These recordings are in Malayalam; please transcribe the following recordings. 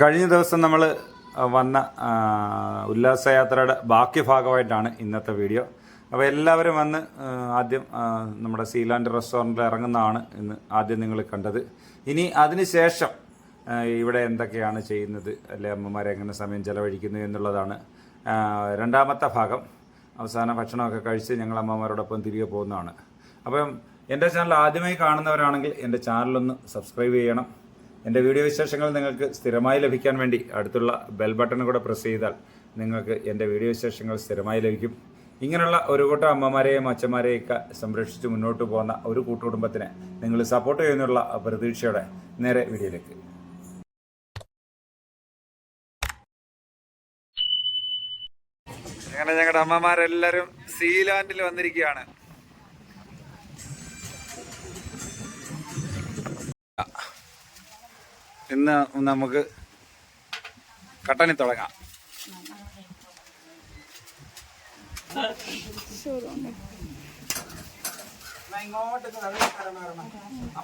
കഴിഞ്ഞ ദിവസം നമ്മൾ വന്ന ഉല്ലാസയാത്രയുടെ ബാക്കി ഭാഗമായിട്ടാണ് ഇന്നത്തെ വീഡിയോ. അപ്പോൾ എല്ലാവരും വന്ന് ആദ്യം നമ്മുടെ സീലാൻഡ് റെസ്റ്റോറന്റിൽ ഇറങ്ങുന്നതാണ് ഇന്ന് ആദ്യം നിങ്ങൾ കണ്ടത്. ഇനി അതിനുശേഷം ശേഷം ഇവിടെ എന്തൊക്കെയാണ് ചെയ്യുന്നത് അല്ലെ അമ്മമാരെ എങ്ങനെ സമയം ചെലവഴിക്കുന്നു എന്നുള്ളതാണ് രണ്ടാമത്തെ ഭാഗം. അവസാന ഭക്ഷണമൊക്കെ കഴിച്ച് ഞങ്ങൾ അമ്മമാരോടൊപ്പം തിരികെ പോകുന്നതാണ്. അപ്പം എന്റെ ചാനൽ ആദ്യമായി കാണുന്നവരാണെങ്കിൽ എന്റെ ചാനലൊന്ന് സബ്സ്ക്രൈബ് ചെയ്യണം. എന്റെ വീഡിയോ വിശേഷങ്ങൾ നിങ്ങൾക്ക് സ്ഥിരമായി ലഭിക്കാൻ വേണ്ടി അടുത്തുള്ള ബെൽ ബട്ടൺ കൂടെ പ്രസ് ചെയ്താൽ നിങ്ങൾക്ക് എന്റെ വീഡിയോ വിശേഷങ്ങൾ സ്ഥിരമായി ലഭിക്കും. ഇങ്ങനെയുള്ള ഒരു കൂട്ടം അമ്മമാരെയും അച്ഛന്മാരെയൊക്കെ സംരക്ഷിച്ച് മുന്നോട്ട് പോകുന്ന ഒരു കൂട്ടുകുടുംബത്തിനെ നിങ്ങൾ സപ്പോർട്ട് ചെയ്യുന്നുള്ള പ്രതീക്ഷയോടെ നേരെ വീഡിയോയിലേക്ക്. അങ്ങനെ ഞങ്ങളുടെ അമ്മമാരെല്ലാവരും സീലാൻഡിൽ വന്നിരിക്കുകയാണ്. ഇന്ന് നമുക്ക് കട്ടനി തുടങ്ങാം.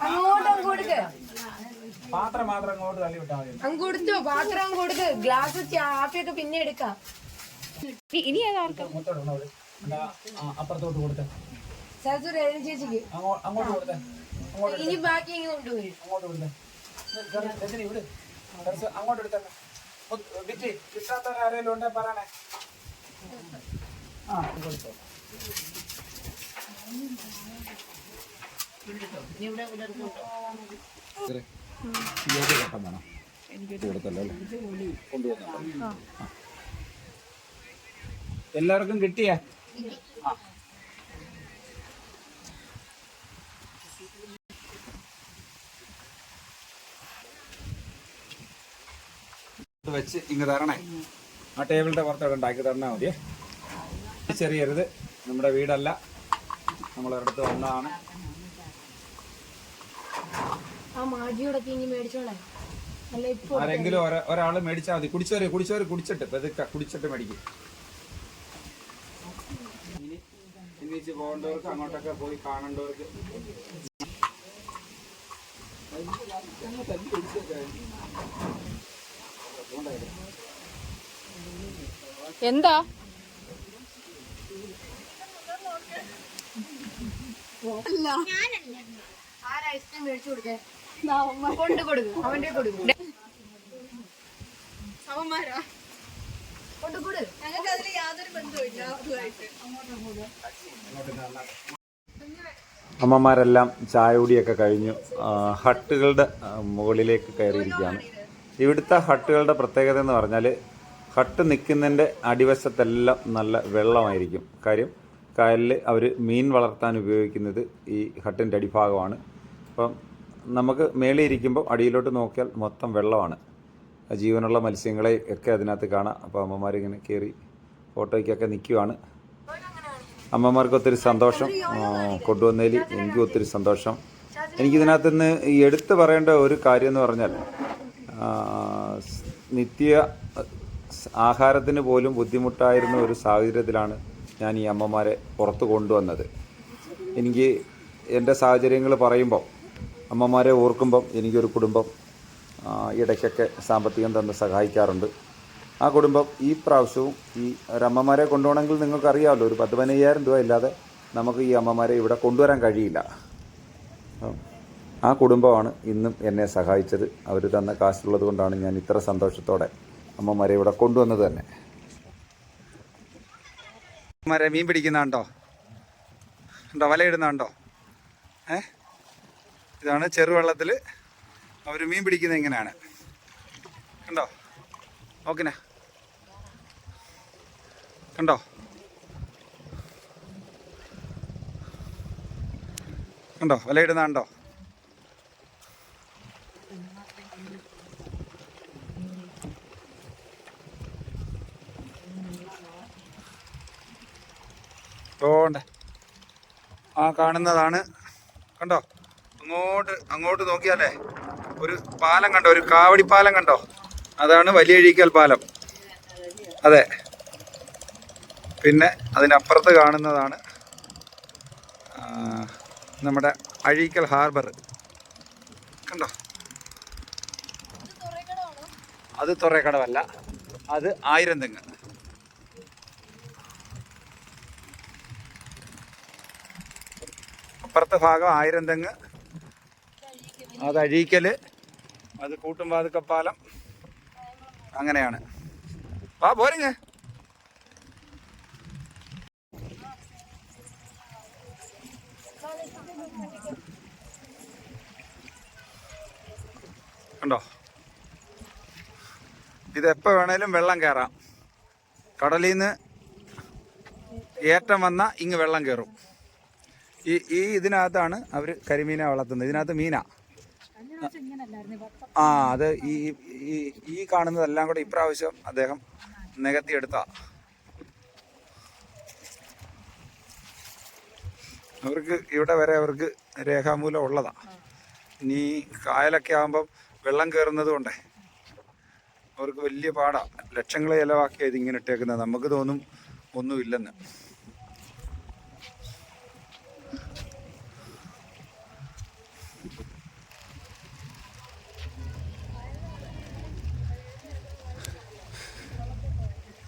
അങ്ങോട്ടും കൊടുക്ക് പാത്രം മാത്രം അങ്ങോട്ട് തള്ളി വിട്ടാൽ മതി. അങ്ങ് പാത്രം കൊടുക്ക് ഗ്ലാസ് ചാപ്പിയൊക്കെ പിന്നെ എടുക്കാം. ഇനി ഏതാർക്കും അപ്പുറത്തോട്ട് കൊടുത്തേ. ചേച്ചിക്ക്. അങ്ങോട്ട് കൊടുത്തേ. ഇനി ബാക്കി ഇങ്ങോട്ട് വരും അങ്ങോട്ട് കൊടുത്തേ. അങ്ങോട്ട്. എല്ലാവർക്കും കിട്ടിയേ ആ ഇത് വെച്ച് ഇങ്ങ് തരണേ. ആ ടേബിളിന്റെ പുറത്തോടെ ഉണ്ടാക്കി തന്നാൽ മതിയേ. ചെറിയരുത്. നമ്മുടെ വീടല്ല. നമ്മളൊരിടത്ത് വന്നതാണ്. ആരെങ്കിലും ഒരാൾ മേടിച്ചാൽ മതി. കുടിച്ചവര് കുടിച്ചവര് കുടിച്ചിട്ട് പെതുക്ക കുടിച്ചിട്ട് മേടിക്കും. പോകേണ്ടവർക്ക് അങ്ങോട്ടൊക്കെ പോയി കാണേണ്ടവർക്ക്. എന്താ? ഐസ്ക്രീം മേടിച്ചു കൊടുക്കേ? കൊണ്ട് കൊടുക്കും. അവന്റെ കൊടുക്കും. അവന്മാരാ? കൊണ്ട് കൊടു ഞങ്ങൾക്ക് അതിൽ യാതൊരു ബന്ധമില്ല അമ്മമാരെല്ലാം ചായ കുടിയൊക്കെ കഴിഞ്ഞു. ഹട്ടുകളുടെ മുകളിലേക്ക് കയറിയിരിക്കുകയാണ്. ഇവിടുത്തെ ഹട്ടുകളുടെ പ്രത്യേകത എന്ന് പറഞ്ഞാൽ ഹട്ട് നിൽക്കുന്നതിന്റെ അടിവശത്തെല്ലാം നല്ല വെള്ളമായിരിക്കും. കാര്യം കായലിൽ അവർ മീൻ വളർത്താൻ ഉപയോഗിക്കുന്നത് ഈ ഹട്ടിന്റെ അടിഭാഗമാണ്. അപ്പം നമുക്ക് മേളി ഇരിക്കുമ്പോൾ അടിയിലോട്ട് നോക്കിയാൽ മൊത്തം വെള്ളമാണ്. ജീവനുള്ള മത്സ്യങ്ങളെ ഒക്കെ അതിനകത്ത് കാണാം. അപ്പോൾ അമ്മമാരിങ്ങനെ കയറി ഫോട്ടോയ്ക്കൊക്കെ നിൽക്കുവാണ് അമ്മമാർക്ക് ഒത്തിരി സന്തോഷം. കൊണ്ടുവന്നതിൽ എനിക്കും ഒത്തിരി സന്തോഷം. എനിക്കിതിനകത്ത് നിന്ന് ഈ എടുത്തു പറയേണ്ട ഒരു കാര്യം എന്ന് പറഞ്ഞാൽ നിത്യ ആഹാരത്തിന് പോലും ബുദ്ധിമുട്ടായിരുന്ന ഒരു സാഹചര്യത്തിലാണ് ഞാൻ ഈ അമ്മമാരെ പുറത്ത് കൊണ്ടുവന്നത്. എനിക്ക് എന്റെ സാഹചര്യങ്ങൾ പറയുമ്പോൾ അമ്മമാരെ ഓർക്കുമ്പം എനിക്കൊരു കുടുംബം ഇടയ്ക്കൊക്കെ സാമ്പത്തികം തന്ന് സഹായിക്കാറുണ്ട്. ആ കുടുംബം ഈ പ്രാവശ്യവും ഈ ഒരമ്മമാരെ കൊണ്ടുപോകണമെങ്കിൽ നിങ്ങൾക്കറിയാമല്ലോ ഒരു പത്ത് പതിനയ്യായിരം രൂപ ഇല്ലാതെ നമുക്ക് ഈ അമ്മമാരെ ഇവിടെ കൊണ്ടുവരാൻ കഴിയില്ല. ആ കുടുംബമാണ് ഇന്നും എന്നെ സഹായിച്ചത്. അവർ തന്ന കാശുള്ളത് കൊണ്ടാണ് ഞാൻ ഇത്ര സന്തോഷത്തോടെ അമ്മമാരെ ഇവിടെ കൊണ്ടുവന്നത് തന്നെ. അമ്മമാരെ മീൻ പിടിക്കുന്നുണ്ടോ ഉണ്ടോ വലയിടുന്നുണ്ടോ ഏ? ഇതാണ് ചെറുവെള്ളത്തിൽ അവർ മീൻ പിടിക്കുന്നത് എങ്ങനെയാണ് കണ്ടോ? ഓക്കെനാ കണ്ടോ? കണ്ടോ? വലയിടുന്ന കണ്ടോ ആ കാണുന്നതാണ്. കണ്ടോ? അങ്ങോട്ട് അങ്ങോട്ട് നോക്കിയാലേ ഒരു പാലം കണ്ടോ? ഒരു കാവടി പാലം കണ്ടോ? അതാണ് വലിയ വലിയഴീക്കൽ പാലം. അതെ. പിന്നെ അതിനപ്പുറത്ത് കാണുന്നതാണ് നമ്മുടെ അഴീക്കൽ ഹാർബർ. കണ്ടോ? അത് തുറക്കടവല്ല. അത് ആയിരം തെങ്ങ്. അപ്പുറത്തെ ഭാഗം ആയിരം തെങ്ങ് അത് അഴീക്കൽ അത് കൂട്ടുംപാതുക്കപ്പാലം അങ്ങനെയാണ്. വാ പോരിങ്ങ്. കണ്ടോ? ഇതെപ്പോൾ വേണേലും വെള്ളം കയറാം കടലിൽ നിന്ന് ഏറ്റം വന്നാൽ ഇങ്ങ് വെള്ളം കയറും ഈ ഈ ഇതിനകത്താണ് അവർ കരിമീനെ വളർത്തുന്നത്. ഇതിനകത്ത് മീന. ആ അത് ഈ ഈ ഈ കാണുന്നതെല്ലാം കൂടെ ഇപ്രാവശ്യം അദ്ദേഹം നികത്തിയെടുത്ത. അവർക്ക് ഇവിടെ വരെ അവർക്ക് രേഖാമൂലം ഉള്ളതാ. ഇനി കായലൊക്കെ ആകുമ്പം വെള്ളം കയറുന്നത് കൊണ്ടേ അവർക്ക് വലിയ പാടാ. ലക്ഷങ്ങൾ ചിലവാക്കിയത് ഇങ്ങനെ ഇട്ടേക്കുന്നത്. നമുക്ക് തോന്നും ഒന്നുമില്ലെന്ന്.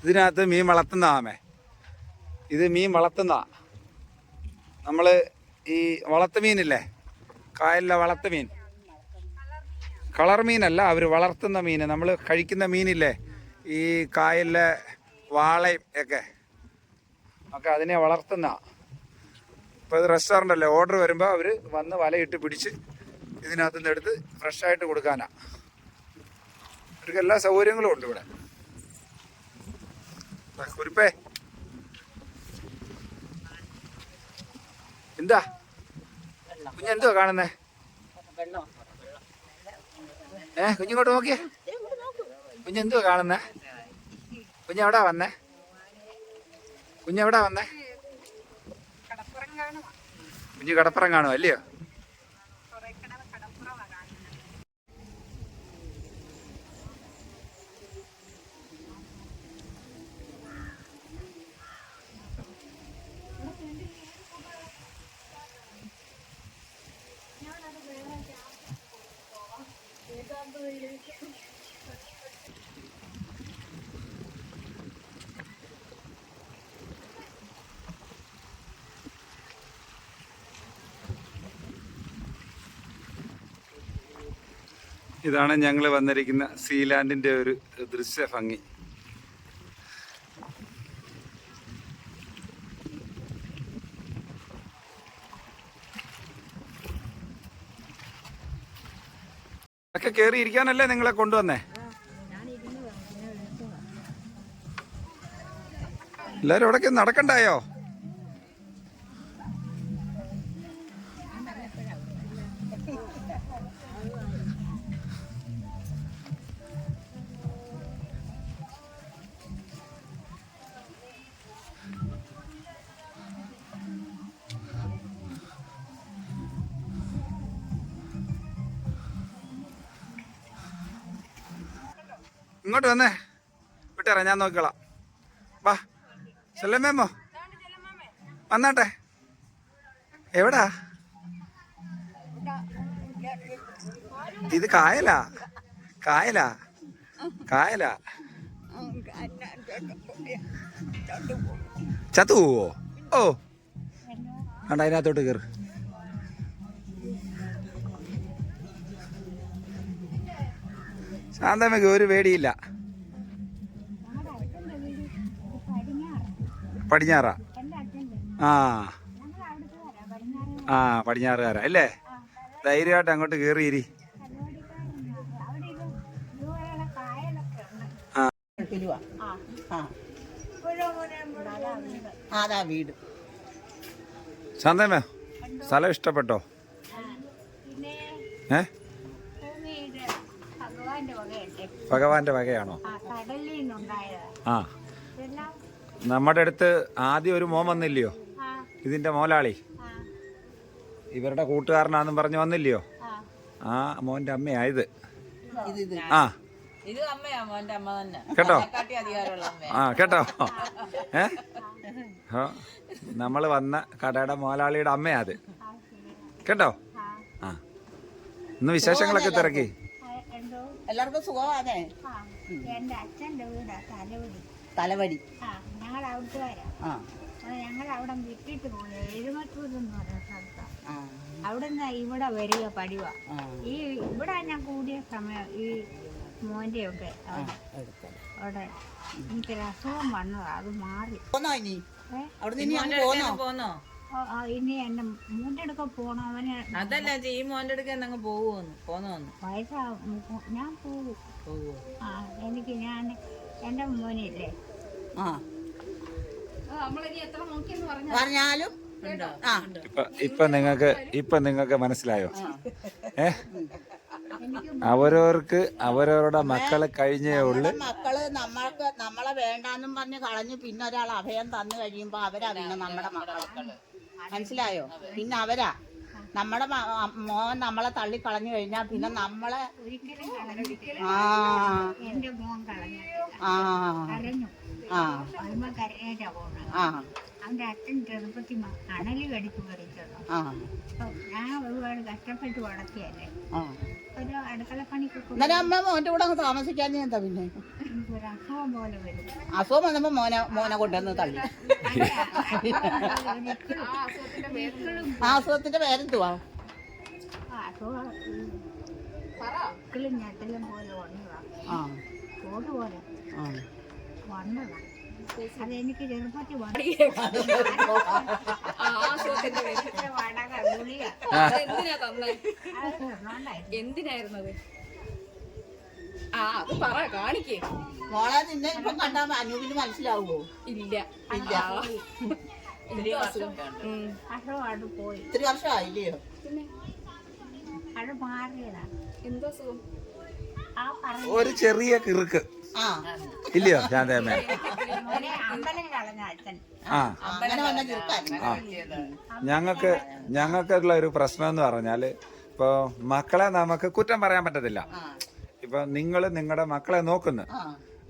ഇതിനകത്ത് മീൻ വളർത്തുന്ന ആമേ. ഇത് മീൻ വളർത്തുന്ന നമ്മൾ ഈ വളർത്തു മീനില്ലേ? കായലിലെ വളർത്തു മീൻ. കളർ മീനല്ല അവർ വളർത്തുന്ന മീൻ നമ്മൾ കഴിക്കുന്ന മീനില്ലേ? ഈ കായലിലെ വാളയും ഒക്കെ. ഒക്കെ അതിനെ വളർത്തുന്ന. ഇപ്പോൾ ഇത് റെസ്റ്റോറന്റ് അല്ലേ? ഓർഡർ വരുമ്പോൾ അവർ വന്ന് വലയിട്ട് പിടിച്ച് ഇതിനകത്തുനിന്ന് എടുത്ത് ഫ്രഷായിട്ട് കൊടുക്കാനാണ് അവർക്ക് എല്ലാ സൗകര്യങ്ങളും ഉണ്ട് ഇവിടെ. കുരുപ്പേ. എന്താ? കുഞ്ഞെന്തുവാ കാണുന്നേ? ഏ കുഞ്ഞിങ്ങോട്ട് നോക്കിയേ. കുഞ്ഞെന്തുവാ കാണുന്നേ? കുഞ്ഞെവിടാ വന്നേ? കുഞ്ഞെവിടാ വന്നേ? കുഞ്ഞ് കടപ്പുറം കാണുമോ അല്ലയോ? ഇതാണ് ഞങ്ങൾ വന്നിരിക്കുന്ന സീലാൻഡിന്റെ ഒരു ദൃശ്യ ഭംഗി. ഒക്കെ കയറി ഇരിക്കാനല്ലേ നിങ്ങളെ കൊണ്ടുവന്നേ? എല്ലാവരും ഇവിടേക്ക് നടക്കണ്ടായോ? ഇങ്ങോട്ട് വന്നേ. വിട്ടേരാ ഞാൻ നോക്കിക്കളാം. വാ ചെല്ലമ്മേമ്മോ. വന്നാട്ടെ. എവിടാ? ഇത് കായലാ. കായലാ. കായലാ. ചത്തു പോവോ? ഓ. കണ്ട അതിനകത്തോട്ട് കയറ് ശാന്തമ്മയ്ക്ക് ഒരു പേടിയില്ല. പടിഞ്ഞാറാ? ആ. ആ പടിഞ്ഞാറുകാരാ. അല്ലേ? ധൈര്യമായിട്ട് അങ്ങോട്ട് കയറിയിരി ഇരി അതാ വീട്. ശാന്തമ്മ സ്ഥലം ഇഷ്ടപ്പെട്ടോ? ഏ? ഭഗവാന്റെ വകയാണോ? ആ നമ്മുടെ അടുത്ത് ആദ്യം ഒരു മോൻ വന്നില്ലയോ? ആ. ഇതിന്റെ മോലാളി. ആ. ഇവരുടെ കൂട്ടുകാരനാന്നും പറഞ്ഞു വന്നില്ലയോ? ആ. ആ മോന്റെ അമ്മയായത്. ഇത് ഇത്. ആ. ഇത് അമ്മയാ മോന്റെ അമ്മ തന്നെ. കേട്ടോ? കാട്ടി അധികാരമുള്ള അമ്മ ആ കേട്ടോ? ഏ? നമ്മൾ വന്ന കടയുടെ മോലാളിയുടെ അമ്മയാ അത് കേട്ടോ? ആ. ഇന്ന് വിശേഷങ്ങളൊക്കെ തിരക്കി? എന്തോ? എല്ലാവർക്കും സുഖമാണേ? എന്റെ എന്റെ അച്ഛന്റെ വീടാ തലവടി തലവടി. ആ ഞങ്ങൾ അവിടുത്തെ വരാം ആ. ഞങ്ങൾ അവിടെ വിട്ടിട്ട് പോയി. എഴുമത്തൂർ എന്ന് പറയുന്ന സ്ഥലത്താണ് അവിടെ നിന്ന് ഇവിടെ വരിക പടിവ. ഈ ഇവിടെ ഞാൻ കൂടിയ സമയം ഈ മോന്റെ ഒക്കെ അവിടെ. എനിക്ക് എനിക്കൊരു അസുഖം വന്നതാ അത് മാറി. പോന്നോ ഇനി? എന്റെ മൂന്റെ അടുക്ക അവന് അതല്ല ഈ മോന്റെ അടുക്ക അങ്ങ് പോവുമെന്ന് പോന്നോന്ന്. വയസ്സാ ഞാൻ പോകും പോവോ? ആ എനിക്ക് ഞാൻ എന്റെ മോനില്ലേ ആ. പറഞ്ഞാലും ഇപ്പൊ ഇപ്പൊ നിങ്ങൾക്ക് ഇപ്പൊ നിങ്ങൾക്ക് മനസ്സിലായോ? ഏ? അവരവർക്ക് അവരവരുടെ മക്കളെ കഴിഞ്ഞേ ഉള്ളു. മക്കൾ നമ്മൾക്ക് നമ്മളെ വേണ്ടാന്നും പറഞ്ഞ് കളഞ്ഞു പിന്നെ ഒരാൾ അഭയം തന്നു കഴിയുമ്പോ അവരാ പിന്നെ നമ്മുടെ മക്കളെ. മനസ്സിലായോ? പിന്നെ അവരാ. നമ്മുടെ മോൻ നമ്മളെ തള്ളി കളഞ്ഞു കഴിഞ്ഞാൽ പിന്നെ നമ്മളെ ഒരിക്കലും ആ. മോൻ കളഞ്ഞു ആ. കരഞ്ഞു ആ. പോണത് ആ. അച്ഛൻ ചെറുപ്പത്തിൽ മ- അണലി കടിച്ചു പറിച്ചത്. ആ. ഞാൻ ഒരുപാട് കഷ്ടപ്പെട്ട് വളർത്തിയല്ലേ ആ ഒരു എന്നാലും മോന്റെ കൂടെ അങ്ങ് താമസിക്കാൻ എന്താ പിന്നെ അസുഖം പോലെ വരും അസുഖം വന്നപ്പോ മോനെ മോനെ കൊണ്ടുവന്ന് തള്ളി ആ അസുഖത്തിന്റെ പേരെന്തുവാ ആ അസുഖം മക്കളും ഞെട്ടലും പോലെ ആ പോലെ ആ അതെനിക്ക് ചെറുപ്പത്തിൽ എന്തിനായിരുന്നത്? ആ അത് പറ കാണിക്കേ. മോളെ നിന്നെ ഇപ്പൊ കണ്ടാ അനൂപിന് മനസ്സിലാവുമോ ഇല്ല. ഇല്ല. ഉണ്ട് പോയി. ഇത്തിരി വർഷമായില്ലയോ? പിന്നെ? അത് മാറിയതാ. എന്തോ സുഖം? ആ ഒരു ചെറിയ കിറുക്ക്. ആ. ഇല്ലയോ? ഞാൻ മോനെ അമ്പലം കളഞ്ഞ അച്ഛൻ. ആ. അങ്ങനെ വന്ന ചെറുക്കായിരുന്നു ആ. ഞങ്ങൾക്ക് ഞങ്ങൾക്കുള്ള ഒരു പ്രശ്നം എന്ന് പറഞ്ഞാൽ ഇപ്പോൾ മക്കളെ നമുക്ക് കുറ്റം പറയാൻ പറ്റത്തില്ല. ഇപ്പൊ ഇപ്പം നിങ്ങൾ നിങ്ങളുടെ മക്കളെ നോക്കുന്നു.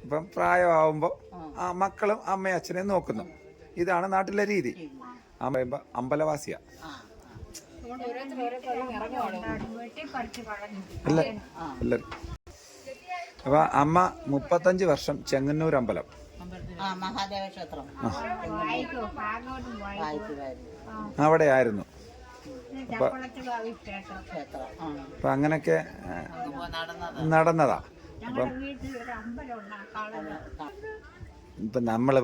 ഇപ്പം പ്രായമാവുമ്പോൾ ആ. മക്കളും അമ്മയും അച്ഛനെയും നോക്കുന്നു. ഇതാണ് നാട്ടിലെ രീതി. അമ്മ പറയുമ്പോൾ അമ്പലവാസിയാ. അല്ല. അപ്പൊ അമ്മ മുപ്പത്തഞ്ച് വർഷം ചെങ്ങന്നൂർ അമ്പലം. ആ മഹാദേവ ക്ഷേത്രം. അവിടെ ആയിരുന്നു. അപ്പൊ അങ്ങനൊക്കെ അപ്പം നടന്നതാ ഉണ്ടാക്കാളത് ഇപ്പം നമ്മൾ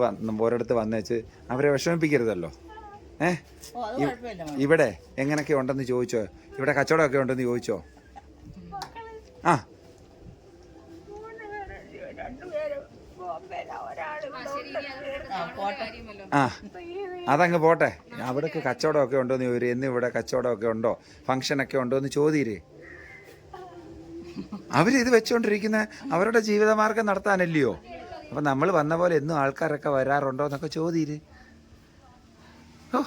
ഓരോരുത്ത് വന്നേച്ച് അവരെ വിഷമിപ്പിക്കരുതല്ലോ. ഏ? ഓ അത് കുഴപ്പമില്ല മോളെ. ഇവിടെ എങ്ങനെയൊക്കെ ഉണ്ടെന്ന് ചോദിച്ചോ? ഇവിടെ കച്ചവടമൊക്കെ ഉണ്ടെന്ന് ചോദിച്ചോ? ആ. ആ, അതങ്ങ് പോട്ടെ. അവിടേക്ക് കച്ചവടമൊക്കെ ഉണ്ടോ എന്ന് ചോദിച്ചു എന്ന് ഇവിടെ കച്ചവടമൊക്കെ ഉണ്ടോ? ഫംഗ്ഷനൊക്കെ ഉണ്ടോ എന്ന് ചോദിയിരേ അവരിത് വെച്ചുകൊണ്ടിരിക്കുന്ന അവരുടെ ജീവിതമാർഗം നടത്താനല്ലയോ? അപ്പം നമ്മൾ വന്ന പോലെ എന്നും ആൾക്കാരൊക്കെ വരാറുണ്ടോ എന്നൊക്കെ ചോദിര്. ഓ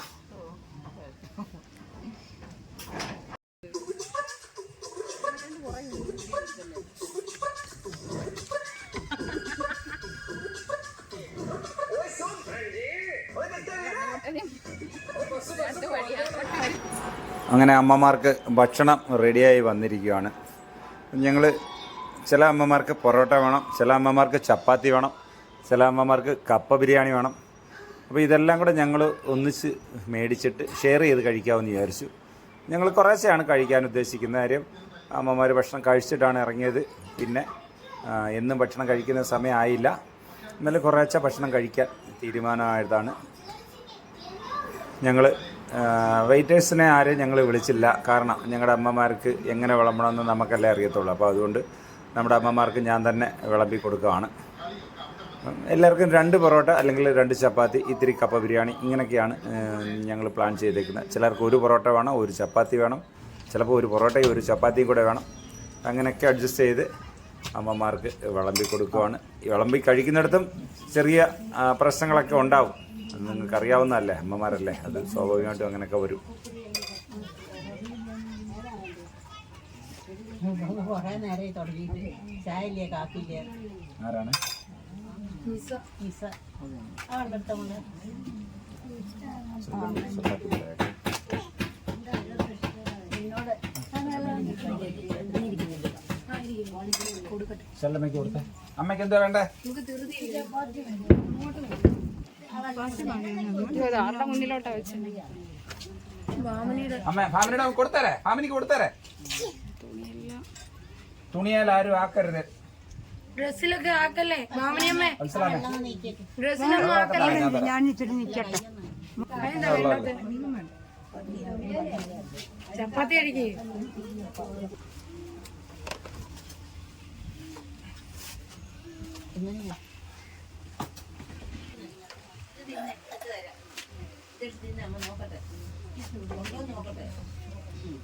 അങ്ങനെ അമ്മമാർക്ക് ഭക്ഷണം റെഡിയായി വന്നിരിക്കുകയാണ്. ഞങ്ങൾ ചില അമ്മമാർക്ക് പൊറോട്ട വേണം ചില അമ്മമാർക്ക് ചപ്പാത്തി വേണം ചില അമ്മമാർക്ക് കപ്പ ബിരിയാണി വേണം. അപ്പോൾ ഇതെല്ലാം കൂടെ ഞങ്ങൾ ഒന്നിച്ച് മേടിച്ചിട്ട് ഷെയർ ചെയ്ത് കഴിക്കാമെന്ന് വിചാരിച്ചു. ഞങ്ങൾ കുറേശ്ശെയാണ് കഴിക്കാൻ ഉദ്ദേശിക്കുന്ന കാര്യം. അമ്മമാർ ഭക്ഷണം കഴിച്ചിട്ടാണ് ഇറങ്ങിയത്. പിന്നെ എന്നും ഭക്ഷണം കഴിക്കുന്ന സമയമായില്ല എന്നാലും കുറേശ്ശെ ഭക്ഷണം കഴിക്കാൻ തീരുമാനമായതാണ്. ഞങ്ങൾ വെയിറ്റേഴ്സിനെ ആരെയും ഞങ്ങൾ വിളിച്ചില്ല. കാരണം ഞങ്ങളുടെ അമ്മമാർക്ക് എങ്ങനെ വിളമ്പണമെന്ന് നമുക്കല്ലേ അറിയത്തുള്ളൂ. അപ്പോൾ അതുകൊണ്ട് നമ്മുടെ അമ്മമാർക്ക് ഞാൻ തന്നെ വിളമ്പി കൊടുക്കുകയാണ്. എല്ലാവർക്കും രണ്ട് പൊറോട്ട അല്ലെങ്കിൽ രണ്ട് ചപ്പാത്തി ഇത്തിരി കപ്പ ബിരിയാണി ഇങ്ങനെയൊക്കെയാണ് ഞങ്ങൾ പ്ലാൻ ചെയ്തേക്കുന്നത്. ചിലർക്ക് ഒരു പൊറോട്ട വേണം ഒരു ചപ്പാത്തി വേണം. ചിലപ്പോൾ ഒരു പൊറോട്ടയും ഒരു ചപ്പാത്തിയും കൂടെ വേണം. അങ്ങനെയൊക്കെ അഡ്ജസ്റ്റ് ചെയ്ത് അമ്മമാർക്ക് വിളമ്പി കൊടുക്കുവാണ് വിളമ്പി കഴിക്കുന്നിടത്തും ചെറിയ പ്രശ്നങ്ങളൊക്കെ ഉണ്ടാവും. നിങ്ങൾക്ക് അറിയാവുന്നതല്ലേ അമ്മമാരല്ലേ? അത് സ്വാഭാവികമായിട്ടും അങ്ങനെയൊക്കെ വരും. അമ്മയ്ക്ക് ആരാണ്? കൊടുക്കട്ടെ അമ്മയ്ക്ക് എന്താ വേണ്ടേ? ആരുടെ മുന്നിലോട്ടാ മാമനിയുടെ അമ്മ ഫാമിലിയുടെ കൊടുത്തരേ. ഫാമിലിക്ക് കൊടുത്തരേ. തുണിയാൽ ആരും ആക്കരുത്. ഡ്രസ്സിലൊക്കെ ആക്കല്ലേ? മാമനിയമ്മേ? ഡ്രസ്സിലൊന്നും ആക്കല്ലേ? ഞാൻ ഇച്ചിരി അതെന്താ നോക്കട്ടെ.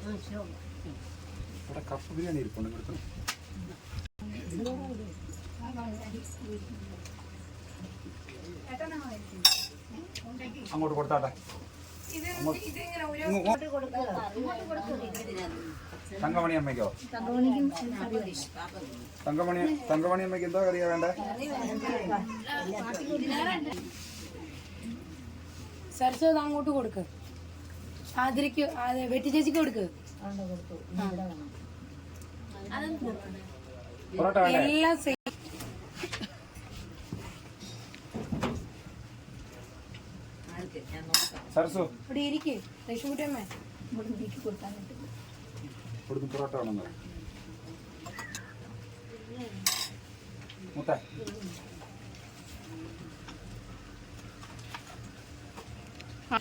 അടിക്കേ ഇവിടെ കപ്പ് ബിരിയാണി ഇരിപ്പുണ്ട് ഇവിടുത്തെ. അങ്ങോട്ട് കൊടുത്താട്ടെ. തങ്കമണി അമ്മയ്ക്കോ? തങ്കമണി തങ്കമണി അമ്മയ്ക്ക് എന്തോ കറിയാ വേണ്ടേ? സരസ്വ അങ്ങോട്ട് കൊടുക്ക്. ആതിരക്ക് വെട്ടി ചേച്ചിക്ക് കൊടുക്ക്. എല്ലാം സെയിം സരസു. ഇവിടെ ഇരിക്കേ ലക്ഷ്മിക്കുട്ടിയമ്മേ. ഇവിടുന്ന് പൊറോട്ട വേണമെന്ന് മുത്തേ. ആ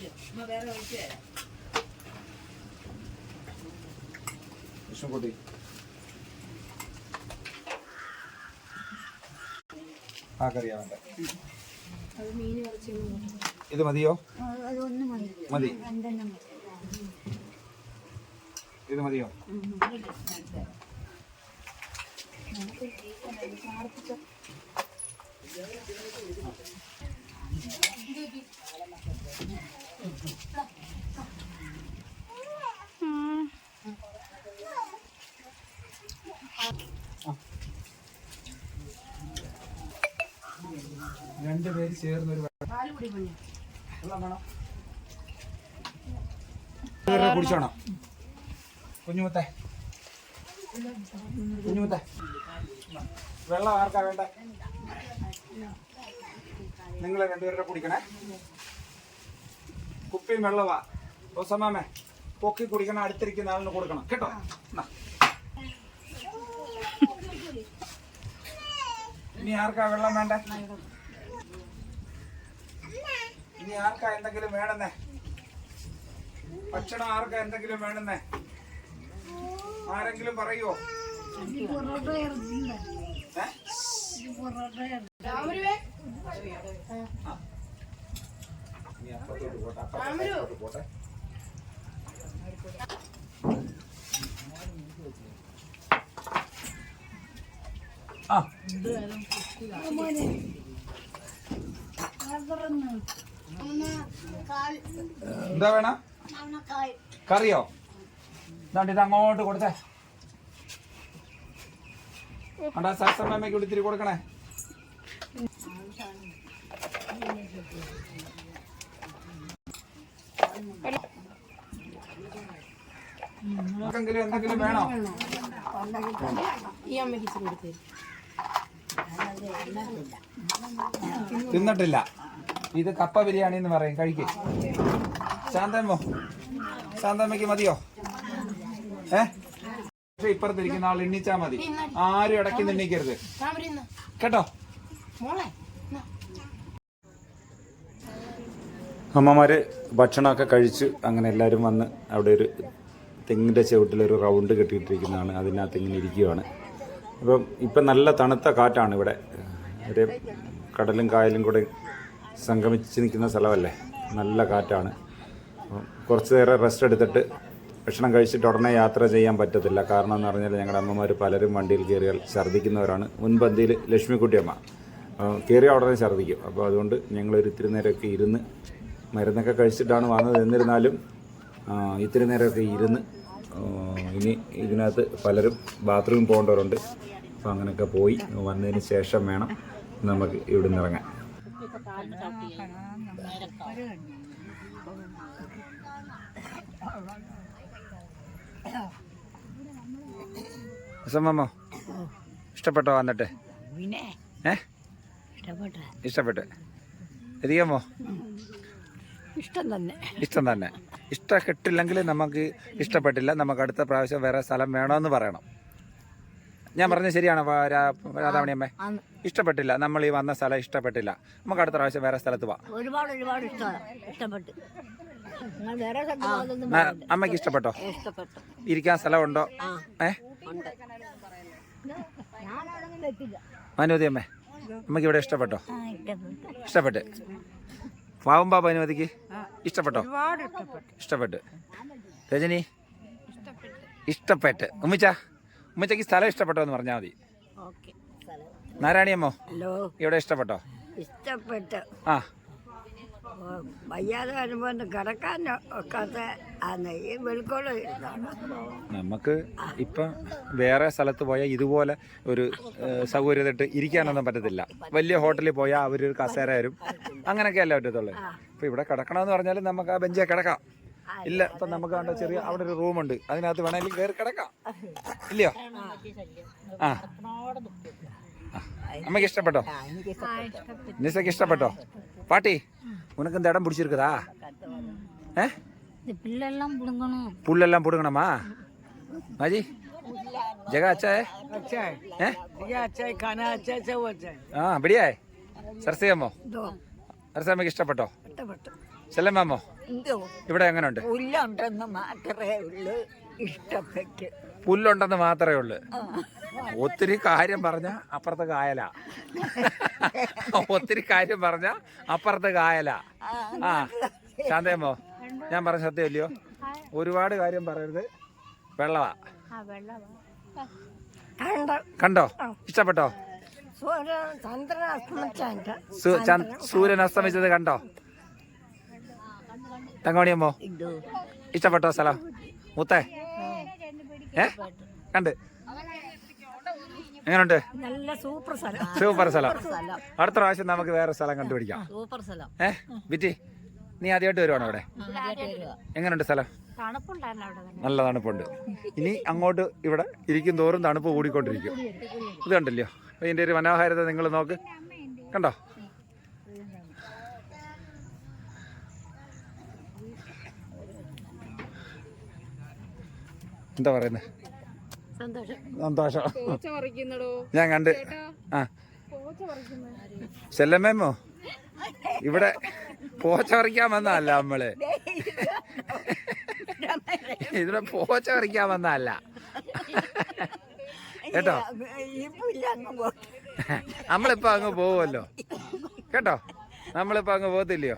ഇത് മതിയോ? മതി. ഇത് മതിയോ? രണ്ടുപേര് ചേർന്ന് ഒരു കുടിച്ചോണം. കുഞ്ഞുമുത്തേ. കുഞ്ഞുമുത്തേ. വെള്ളം ആർക്കാ വേണ്ട? നിങ്ങൾ രണ്ടുപേരുടെ കുടിക്കണേ. കുപ്പിയും വെള്ളവാ. ഒസമാമേ പൊക്കി കുടിക്കണം അടുത്തിരിക്കുന്ന ആളിന് കൊടുക്കണം. കേട്ടോ. ഇനി ആർക്കാ വെള്ളം വേണ്ട? ഇനി ആർക്കാ എന്തെങ്കിലും വേണമെന്നേ? ഭക്ഷണം ആർക്കാ എന്തെങ്കിലും വേണമെന്നേ? ആരെങ്കിലും പറയുവോ? ഏ? ഇനി അപ്പുറത്തോട്ട് എന്താ വേണം? കറിയോ? ഇതാണ്ട് ഇത് അങ്ങോട്ട് കൊടുത്തേ. അണ്ടാ സത്സമ്മയ്ക്ക് ഇത്തിരി കൊടുക്കണേ. എന്തെങ്കിലും വേണോ? ഈ അമ്മയ്ക്ക് ഇച്ചിരി കൊടുത്തേ തിന്നിട്ടില്ല. ഇത് കപ്പ ബിരിയാണി എന്ന് പറയും. കഴിക്ക്. ശാന്തമ്മോ? ശാന്തമ്മയ്ക്ക് മതിയോ? ഏ? പക്ഷെ ഇപ്പുറത്തിരിക്കുന്ന ആൾ എണ്ണിച്ചാ മതി. ആരും ഇടയ്ക്ക് നിണ്ണിക്കരുത് കേട്ടോ? മോളെ? അമ്മമാര് ഭക്ഷണമൊക്കെ കഴിച്ച് അങ്ങനെ എല്ലാവരും വന്ന് അവിടെ ഒരു തെങ്ങിന്റെ ചുവട്ടിലൊരു റൗണ്ട് കെട്ടിയിട്ടിരിക്കുന്നതാണ്. അതിനകത്ത് ഇങ്ങനെ ഇരിക്കുകയാണ് അപ്പം ഇപ്പം നല്ല തണുത്ത കാറ്റാണ് ഇവിടെ. ഒരു കടലും കായലും കൂടെ സംഗമിച്ച് നിൽക്കുന്ന സ്ഥലമല്ലേ? നല്ല കാറ്റാണ്. കുറച്ച് നേരം റെസ്റ്റ് എടുത്തിട്ട് ഭക്ഷണം കഴിച്ചിട്ട് ഉടനെ യാത്ര ചെയ്യാൻ പറ്റത്തില്ല. കാരണം എന്ന് പറഞ്ഞാൽ ഞങ്ങളുടെ അമ്മമാർ പലരും വണ്ടിയിൽ കയറിയാൽ ഛർദ്ദിക്കുന്നവരാണ്. മുൻപന്തിയിൽ ലക്ഷ്മിക്കുട്ടിയമ്മ. കയറിയാൽ കയറിയ ഉടനെ ഛർദ്ദിക്കും. അപ്പോൾ അതുകൊണ്ട് ഞങ്ങളൊരു ഇത്തിരി നേരമൊക്കെ ഇരുന്ന് മരുന്നൊക്കെ കഴിച്ചിട്ടാണ് വന്നത്. എന്നിരുന്നാലും ഇത്തിരി നേരമൊക്കെ ഇരുന്ന് ഇനി ഇതിനകത്ത് പലരും ബാത്റൂമിൽ പോകേണ്ടവരുണ്ട്. അപ്പോൾ അങ്ങനെയൊക്കെ പോയി വന്നതിന് ശേഷം വേണം നമുക്ക് ഇവിടെ നിന്ന് ഇറങ്ങാൻ സമ്മോ ഇഷ്ടപ്പെട്ടോ വന്നിട്ട്? ഏ? ഇഷ്ടപ്പെട്ടു. ഇഷ്ടപ്പെട്ട്. എത്തിക്കാമോ ഇഷ്ടം തന്നെ. ഇഷ്ടം തന്നെ. ഇഷ്ടപ്പെട്ടില്ലെങ്കിൽ നമുക്ക് ഇഷ്ടപ്പെട്ടില്ല. നമുക്ക് അടുത്ത പ്രാവശ്യം വേറെ സ്ഥലം വേണമെന്ന് പറയണം. ഞാൻ പറഞ്ഞത് ശരിയാണ് രാധാമണിയമ്മേ? ഇഷ്ടപ്പെട്ടില്ല. നമ്മൾ ഈ വന്ന സ്ഥലം ഇഷ്ടപ്പെട്ടില്ല. നമുക്ക് അടുത്ത പ്രാവശ്യം വേറെ സ്ഥലത്ത് പോവാം ഒരുപാട് ഇഷ്ടപ്പെട്ടു. അമ്മയ്ക്ക് ഇഷ്ടപ്പെട്ടോ? ഇഷ്ടപ്പെട്ടു. ഇരിക്കാൻ സ്ഥലമുണ്ടോ? ഏ? മനോദിയമ്മേ അമ്മേ അമ്മയ്ക്ക് ഇവിടെ ഇഷ്ടപ്പെട്ടു. ഇഷ്ടപ്പെട്ട്. പാവം പാപ അനുമതിക്ക് ഇഷ്ടപ്പെട്ടോ? ഇഷ്ടപ്പെട്ടു. ഇഷ്ടപ്പെട്ട്. രജനി? ഇഷ്ടപ്പെട്ട്. ഉമ്മിച്ച? ഉമ്മിച്ചക്ക് സ്ഥലം ഇഷ്ടപ്പെട്ടോ എന്ന് പറഞ്ഞാൽ മതി. ഓക്കെ. നാരായണിയമ്മോ? ഹലോ. ഇവിടെ ഇഷ്ടപ്പെട്ടോ? ഇഷ്ടപ്പെട്ടു. ആ. വയ്യാതെ വരുമ്പോൾ കിടക്കാൻ ഒക്കാത്ത ആണ് ഈ വെളുക്കോൾ നമുക്ക് ഇപ്പം വേറെ സ്ഥലത്ത് പോയാൽ ഇതുപോലെ ഒരു സൗകര്യം സൗകര്യത്തിട്ട് ഇരിക്കാനൊന്നും പറ്റത്തില്ല. വലിയ ഹോട്ടലിൽ പോയാൽ അവരൊരു കസേര വരും അങ്ങനെയൊക്കെ അല്ലേ പറ്റത്തുള്ളൂ. ഇപ്പം ഇവിടെ കിടക്കണമെന്ന് പറഞ്ഞാൽ നമുക്ക് ആ ബെഞ്ചേ കിടക്കാം. ഇല്ല ഇപ്പം നമുക്ക് കണ്ട ചെറിയ അവിടെ ഒരു റൂമുണ്ട് അതിനകത്ത് വേണമെങ്കിൽ കയറി കിടക്കാം. ഇല്ലയോ? ആ. ആ. അമ്മയ്ക്ക് ഇഷ്ടപ്പെട്ടോ? നിസയ്ക്ക് ഇഷ്ടപ്പെട്ടോ? പാട്ടി? ഉനക്ക് இந்த இடம் பிடிச்சிருக்குதா ഏ இந்த பிள்ளெல்லாம் பிடுங்கணும் പുല്ലെല്ലാം പുടുങ്ങണമാ മാജി ജഗ അച്ഛാ ഏ ആ ബടിയാ സർസയമ്മോ இதோ സർസയമ്മക്ക് ഇഷ്ടപ്പെട്ടോ ഇഷ്ടപ്പെട്ടു ചെല്ലമ്മോ എന്തോ ഇവിടെ എങ്ങനെയുണ്ട് പുല്ലുണ്ടെന്ന് മാത്രമേ ഉള്ളൂ ഇഷ്ടപ്പെട്ടു പുല്ലുണ്ടെന്ന് മാത്രമേ ഉള്ളു ഒത്തിരി കാര്യം പറഞ്ഞ അപ്പുറത്തെ കായല. ഒത്തിരി കാര്യം പറഞ്ഞ അപ്പുറത്തെ കായല. ആ ശാന്തയമ്മോ ഞാൻ പറഞ്ഞ സത്യമല്ലയോ? ഒരുപാട് കാര്യം പറയരുത്. വെള്ളവാ. കണ്ട? കണ്ടോ? ഇഷ്ടപ്പെട്ടോ? സൂര്യൻ അസ്തമിച്ചത് കണ്ടോ? തങ്കമണിയമ്മോ ഇഷ്ടപ്പെട്ടോ സ്ഥലം? മുത്തേ? ഏ? കണ്ട്. എങ്ങനുണ്ട്? നല്ല സൂപ്പർ സ്ഥലം. സൂപ്പർ സ്ഥലം. അടുത്ത പ്രാവശ്യം നമുക്ക് വേറെ സ്ഥലം കണ്ടുപിടിക്കാം. സൂപ്പർ സ്ഥലം. ഏ? വിറ്റി നീ ആദ്യമായിട്ട് വരുവാണോ ഇവിടെ എങ്ങനെയുണ്ട് സ്ഥലം? നല്ല തണുപ്പുണ്ട്. ഇനി അങ്ങോട്ട് ഇവിടെ ഇരിക്കും തോറും തണുപ്പ് കൂടിക്കൊണ്ടിരിക്കും. ഇത് കണ്ടല്ലോ? അപ്പൊ ഇതിന്റെ ഒരു മനോഹാരിത നിങ്ങൾ നോക്ക്. കണ്ടോ? എന്താ പറയുന്നത് സന്തോഷം. ഞാൻ കണ്ട്. ആ. ചെല്ലമ്മേമോ ഇവിടെ പോച്ച പറിക്കാൻ വന്നതല്ല നമ്മൾ. ഇവിടെ പോച്ച പറിക്കാൻ വന്നതല്ല. കേട്ടോ? നമ്മളിപ്പോ അങ്ങ് പോവുമല്ലോ. കേട്ടോ? നമ്മളിപ്പോ അങ്ങ് പോകത്തില്ലയോ?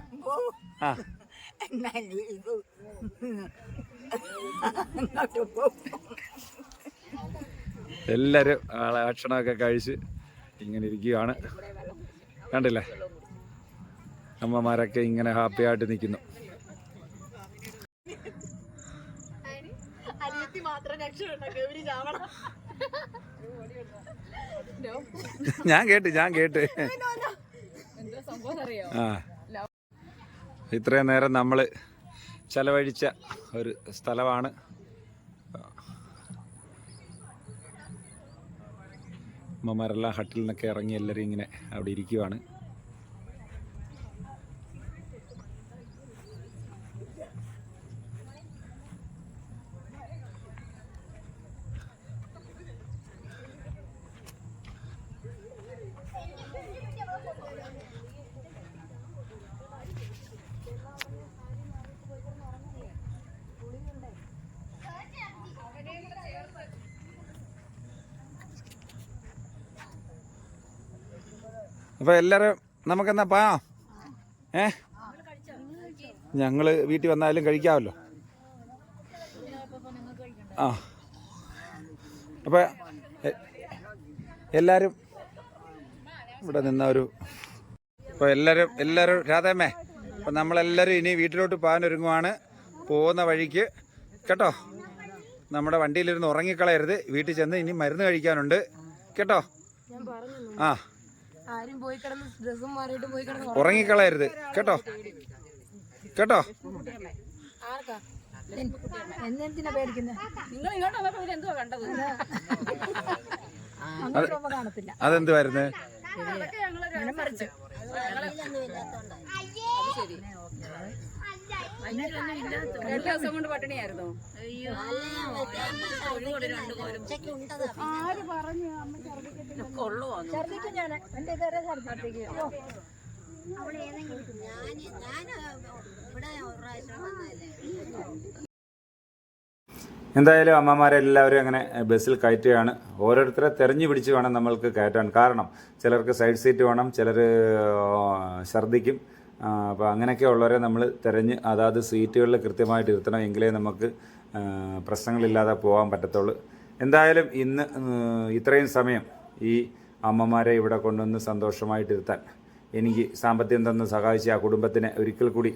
ആ. അങ്ങോട്ട് പോകും. എല്ലാരും ആളെ ഭക്ഷണമൊക്കെ കഴിച്ച് ഇങ്ങനെ ഇരിക്കുകയാണ്. കണ്ടില്ലേ? അമ്മമാരൊക്കെ ഇങ്ങനെ ഹാപ്പി ആയിട്ട് നിൽക്കുന്നു. ഞാൻ കേട്ട് ഞാൻ കേട്ട്. ആ. ഇത്രയും നേരം നമ്മൾ ചെലവഴിച്ച ഒരു സ്ഥലമാണ്. അമ്മമാരെല്ലാം ഹട്ടിൽ നിന്നൊക്കെ ഇറങ്ങി എല്ലാവരും ഇങ്ങനെ അവിടെ ഇരിക്കുവാണ്. അപ്പോൾ നമുക്ക് എന്നാ പാ. ഏ? ഞങ്ങൾ വീട്ടിൽ വന്നാലും കഴിക്കാമല്ലോ ആ. അപ്പോൾ എല്ലാവരും ഇവിടെ നിന്ന ഒരു അപ്പോൾ എല്ലാവരും എല്ലാവരും രാധേമേ അപ്പോൾ നമ്മളെല്ലാരും ഇനി വീട്ടിലോട്ട് പോകാനൊരുങ്ങുവാണ് പോകുന്ന വഴിക്ക് കേട്ടോ? നമ്മുടെ വണ്ടിയിലിരുന്ന് ഉറങ്ങിക്കളയരുത്. വീട്ടിൽ ചെന്ന് ഇനി മരുന്ന് കഴിക്കാനുണ്ട്. കേട്ടോ? ആ. ആരും പോയി കിടന്ന് ഡ്രസ്സും മാറിയിട്ട് പോയി കിടന്ന് ഉറങ്ങിക്കളയരുത്. കേട്ടോ? കേട്ടോ? ആർക്കാ? എന്തിനാ പേടിക്കുന്നത് നിങ്ങൾ ഇങ്ങോട്ട് വന്നപ്പോ എന്തുവാ കണ്ടത്? അതെന്ത് വരുന്നത് രണ്ടു ദിവസം കൊണ്ട് പട്ടിണിയായിരുന്നോ? എന്തായാലും അമ്മമാരെല്ലാവരും അങ്ങനെ ബസ്സിൽ കയറ്റുകയാണ്. ഓരോരുത്തരെ തെരഞ്ഞു പിടിച്ച് വേണം നമ്മൾക്ക് കയറ്റാൻ. കാരണം ചിലർക്ക് സൈഡ് സീറ്റ് വേണം ചിലർ ഛർദ്ദിക്കും അപ്പോൾ അങ്ങനെയൊക്കെ ഉള്ളവരെ നമ്മൾ തിരഞ്ഞ് അതാത് സീറ്റുകളിൽ കൃത്യമായിട്ട് ഇരുത്തണം എങ്കിലേ നമുക്ക് പ്രശ്നങ്ങളില്ലാതെ പോകാൻ പറ്റത്തുള്ളൂ. എന്തായാലും ഇന്ന് ഇത്രയും സമയം ഈ അമ്മമാരെ ഇവിടെ കൊണ്ടുവന്ന് സന്തോഷമായിട്ടിരുത്താൻ. എനിക്ക് സാമ്പത്തികം തന്ന് സഹായിച്ച ആ കുടുംബത്തിന് ഒരിക്കൽ കൂടി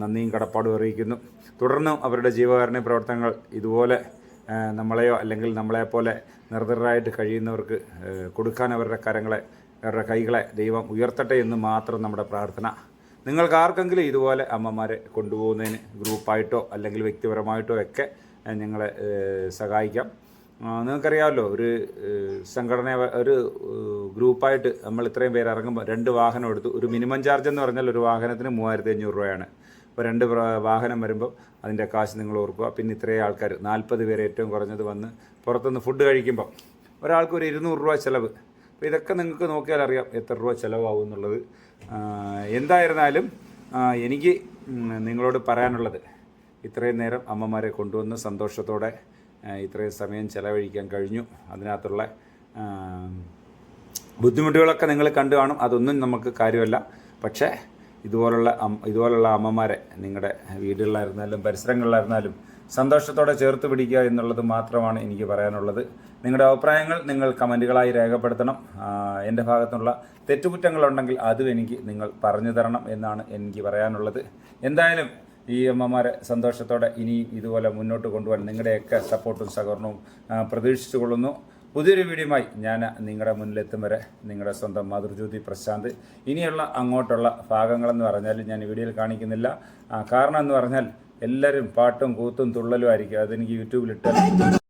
നന്ദിയും കടപ്പാടും അറിയിക്കുന്നു. തുടർന്നും അവരുടെ ജീവകാരുണ്യ പ്രവർത്തനങ്ങൾ ഇതുപോലെ നമ്മളെയോ അല്ലെങ്കിൽ നമ്മളെപ്പോലെ നിർദ്ധരായിട്ട് കഴിയുന്നവർക്ക് കൊടുക്കാൻ അവരുടെ കരങ്ങളെ അവരുടെ കൈകളെ ദൈവം ഉയർത്തട്ടെ എന്ന് മാത്രം നമ്മുടെ പ്രാർത്ഥന. നിങ്ങൾക്ക് ആർക്കെങ്കിലും ഇതുപോലെ അമ്മമാരെ കൊണ്ടുപോകുന്നതിന് ഗ്രൂപ്പായിട്ടോ അല്ലെങ്കിൽ വ്യക്തിപരമായിട്ടോ ഒക്കെ ഞങ്ങളെ സഹായിക്കാം. നിങ്ങൾക്കറിയാമല്ലോ ഒരു സംഘടന ഒരു ഗ്രൂപ്പായിട്ട് നമ്മൾ ഇത്രയും പേര് ഇറങ്ങുമ്പോൾ രണ്ട് വാഹനം എടുത്തു. ഒരു മിനിമം ചാർജ് എന്ന് പറഞ്ഞാൽ ഒരു വാഹനത്തിന് മൂവായിരത്തി അഞ്ഞൂറ് രൂപയാണ്. അപ്പോൾ രണ്ട് വാഹനം വരുമ്പോൾ അതിന്റെ കാശ് നിങ്ങൾ ഓർക്കുക. പിന്നെ ഇത്രയും ആൾക്കാർ നാൽപ്പത് പേര് ഏറ്റവും കുറഞ്ഞത് വന്ന് പുറത്തുനിന്ന് ഫുഡ് കഴിക്കുമ്പോൾ ഒരാൾക്ക് ഒരു ഇരുന്നൂറ് രൂപ ചിലവ്. അപ്പോൾ ഇതൊക്കെ നിങ്ങൾക്ക് നോക്കിയാൽ അറിയാം എത്ര രൂപ ചിലവാകും എന്നുള്ളത്. എന്തായിരുന്നാലും എനിക്ക് നിങ്ങളോട് പറയാനുള്ളത് ഇത്രയും നേരം അമ്മമാരെ കൊണ്ടുവന്ന് സന്തോഷത്തോടെ ഇത്രയും സമയം ചിലവഴിക്കാൻ കഴിഞ്ഞു. അതിനകത്തുള്ള ബുദ്ധിമുട്ടുകളൊക്കെ നിങ്ങൾ കണ്ടു കാണും. അതൊന്നും നമുക്ക് കാര്യമല്ല. പക്ഷേ ഇതുപോലുള്ള ഇതുപോലുള്ള അമ്മമാരെ നിങ്ങളുടെ വീടുകളിലായിരുന്നാലും പരിസരങ്ങളിലായിരുന്നാലും സന്തോഷത്തോടെ ചേർത്ത് പിടിക്കുക എന്നുള്ളത് മാത്രമാണ് എനിക്ക് പറയാനുള്ളത്. നിങ്ങളുടെ അഭിപ്രായങ്ങൾ നിങ്ങൾ കമന്റുകളായി രേഖപ്പെടുത്തണം. എന്റെ ഭാഗത്തുനിന്നുള്ള തെറ്റുകുറ്റങ്ങളുണ്ടെങ്കിൽ അതും എനിക്ക് നിങ്ങൾ പറഞ്ഞു തരണം എന്നാണ് എനിക്ക് പറയാനുള്ളത്. എന്തായാലും ഈ അമ്മമാരെ സന്തോഷത്തോടെ ഇനിയും ഇതുപോലെ മുന്നോട്ട് കൊണ്ടുപോകാൻ നിങ്ങളുടെയൊക്കെ സപ്പോർട്ടും സഹകരണവും പ്രതീക്ഷിച്ചു കൊള്ളുന്നു. പുതിയൊരു വീഡിയോയുമായി ഞാൻ നിങ്ങളുടെ മുന്നിലെത്തും വരെ നിങ്ങളുടെ സ്വന്തം മാതൃജ്യോതി പ്രശാന്ത്. ഇനിയുള്ള അങ്ങോട്ടുള്ള ഭാഗങ്ങളെന്ന് പറഞ്ഞാൽ ഞാൻ വീഡിയോയിൽ കാണിക്കുന്നില്ല. കാരണം എന്ന് പറഞ്ഞാൽ എല്ലാവരും പാട്ടും കൂത്തും തുള്ളലും ആയിരിക്കും. അതെനിക്ക് യൂട്യൂബിലിട്ട്